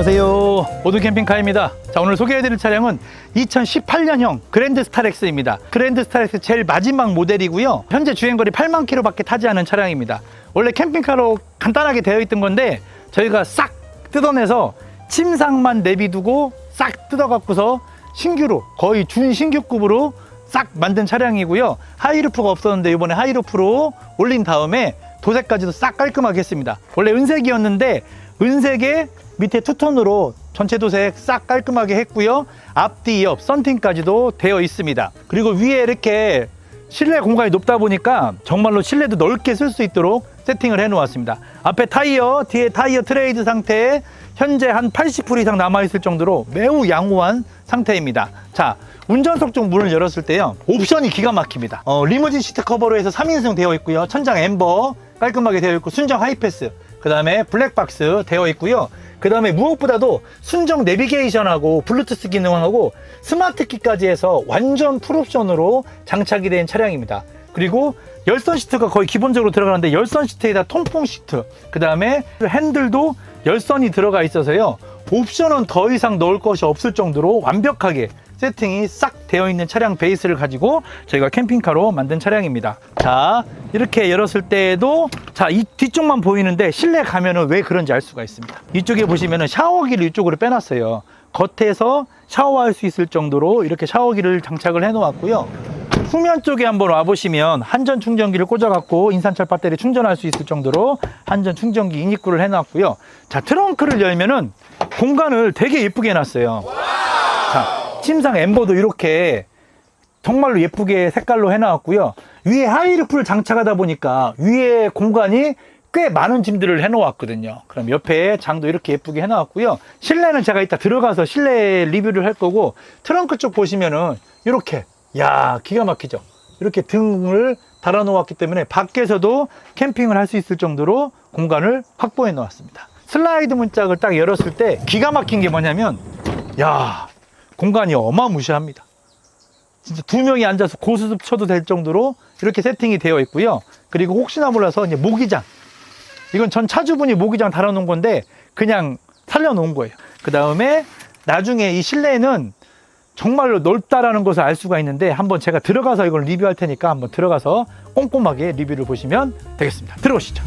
안녕하세요. 모두 캠핑카입니다. 자, 오늘 소개해드릴 차량은 2018년형 그랜드 스타렉스입니다. 그랜드 스타렉스 제일 마지막 모델이고요. 현재 주행거리 8만 킬로밖에 타지 않은 차량입니다. 원래 캠핑카로 간단하게 되어 있던 건데 저희가 싹 뜯어내서 침상만 내비두고 싹 뜯어갖고서 신규로 거의 준신규급으로 싹 만든 차량이고요. 하이루프가 없었는데 이번에 하이루프로 올린 다음에 도색까지도 싹 깔끔하게 했습니다. 원래 은색이었는데 은색에 밑에 투톤으로 전체 도색 싹 깔끔하게 했고요. 앞뒤 옆 썬팅까지도 되어 있습니다. 그리고 위에 이렇게 실내 공간이 높다 보니까 정말로 실내도 넓게 쓸 수 있도록 세팅을 해 놓았습니다. 앞에 타이어, 뒤에 타이어 트레이드 상태에 현재 한 80% 이상 남아 있을 정도로 매우 양호한 상태입니다. 자, 운전석 쪽 문을 열었을 때요. 옵션이 기가 막힙니다. 어, 리무진 시트 커버로 해서 3인승 되어 있고요. 천장 엠버 깔끔하게 되어 있고 순정 하이패스, 그다음에 블랙박스 되어 있고요. 그 다음에 무엇보다도 순정 내비게이션하고 블루투스 기능하고 스마트 키까지 해서 완전 풀옵션으로 장착이 된 차량입니다. 그리고 열선 시트가 거의 기본적으로 들어가는데 열선 시트에다 통풍 시트, 그 다음에 핸들도 열선이 들어가 있어서요. 옵션은 더 이상 넣을 것이 없을 정도로 완벽하게 세팅이 싹 되어 있는 차량 베이스를 가지고 저희가 캠핑카로 만든 차량입니다. 자, 이렇게 열었을 때에도 자, 이 뒤쪽만 보이는데 실내 가면은 왜 그런지 알 수가 있습니다. 이쪽에 보시면은 샤워기를 이쪽으로 빼놨어요. 겉에서 샤워할 수 있을 정도로 이렇게 샤워기를 장착을 해 놓았고요. 후면 쪽에 한번 와보시면 한전 충전기를 꽂아갖고 인산철 배터리 충전할 수 있을 정도로 한전 충전기 인입구를 해놨고요. 자, 트렁크를 열면은 공간을 되게 예쁘게 해놨어요. 자, 침상 엠버도 이렇게 정말로 예쁘게 색깔로 해놨고요. 위에 하이루프를 장착하다 보니까 위에 공간이 꽤 많은 짐들을 해놓았거든요. 그럼 옆에 장도 이렇게 예쁘게 해놓았고요. 실내는 제가 이따 들어가서 실내 리뷰를 할 거고 트렁크 쪽 보시면은 이렇게 야 기가 막히죠. 이렇게 등을 달아 놓았기 때문에 밖에서도 캠핑을 할 수 있을 정도로 공간을 확보해 놓았습니다. 슬라이드 문짝을 딱 열었을 때 기가 막힌 게 뭐냐면 야 공간이 어마무시합니다. 진짜 두 명이 앉아서 고수습 쳐도 될 정도로 이렇게 세팅이 되어 있고요. 그리고 혹시나 몰라서 이제 모기장. 이건 전 차주분이 모기장 달아 놓은 건데 그냥 살려 놓은 거예요. 그 다음에 나중에 이 실내는 정말로 넓다라는 것을 알 수가 있는데 한번 제가 들어가서 이걸 리뷰할 테니까 한번 들어가서 꼼꼼하게 리뷰를 보시면 되겠습니다. 들어오시죠.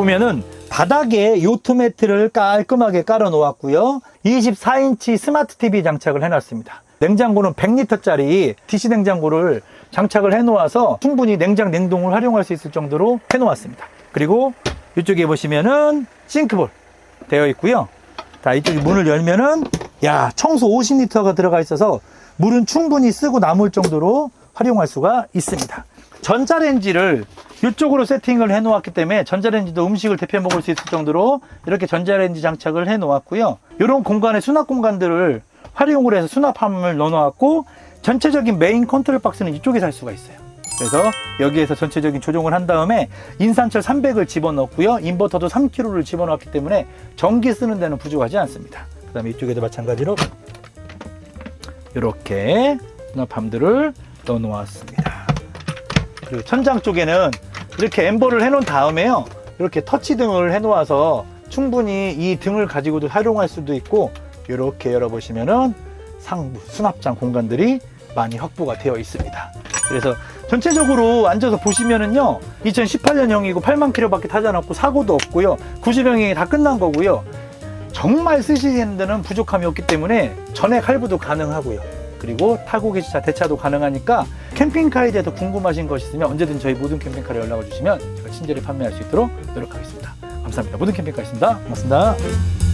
보면은 바닥에 요트 매트를 깔끔하게 깔아 놓았고요. 24인치 스마트 TV 장착을 해놨습니다. 냉장고는 100리터짜리 DC 냉장고를 장착을 해 놓아서 충분히 냉장 냉동을 활용할 수 있을 정도로 해 놓았습니다. 그리고 이쪽에 보시면은 싱크볼 되어 있고요. 자, 이쪽에 문을 열면은 야, 청소 50리터가 들어가 있어서 물은 충분히 쓰고 남을 정도로 활용할 수가 있습니다. 전자레인지를 이쪽으로 세팅을 해 놓았기 때문에 전자레인지도 음식을 데펴 먹을 수 있을 정도로 이렇게 전자레인지 장착을 해 놓았고요. 이런 공간에 수납 공간들을 활용을 해서 수납함을 넣어 놨고 전체적인 메인 컨트롤 박스는 이쪽에 살 수가 있어요. 그래서 여기에서 전체적인 조정을 한 다음에 인산철 300을 집어넣고요. 인버터도 3kg를 집어넣었기 때문에 전기 쓰는 데는 부족하지 않습니다. 그 다음에 이쪽에도 마찬가지로 이렇게 수납함들을 넣어 놓았습니다. 그리고 천장 쪽에는 이렇게 엠버를 해놓은 다음에요. 이렇게 터치 등을 해놓아서 충분히 이 등을 가지고도 활용할 수도 있고 이렇게 열어보시면은 상부 수납장 공간들이 많이 확보가 되어 있습니다. 그래서 전체적으로 앉아서 보시면은요 2018년형이고 8만 킬로밖에 타지 않았고 사고도 없고요 90형이 다 끝난 거고요 정말 쓰시는 데는 부족함이 없기 때문에 전액 할부도 가능하고요 그리고 타고 계신 차 대차도 가능하니까 캠핑카에 대해서 궁금하신 것 있으면 언제든 저희 모든 캠핑카를 연락을 주시면 제가 친절히 판매할 수 있도록 노력하겠습니다. 감사합니다. 모든 캠핑카였습니다. 고맙습니다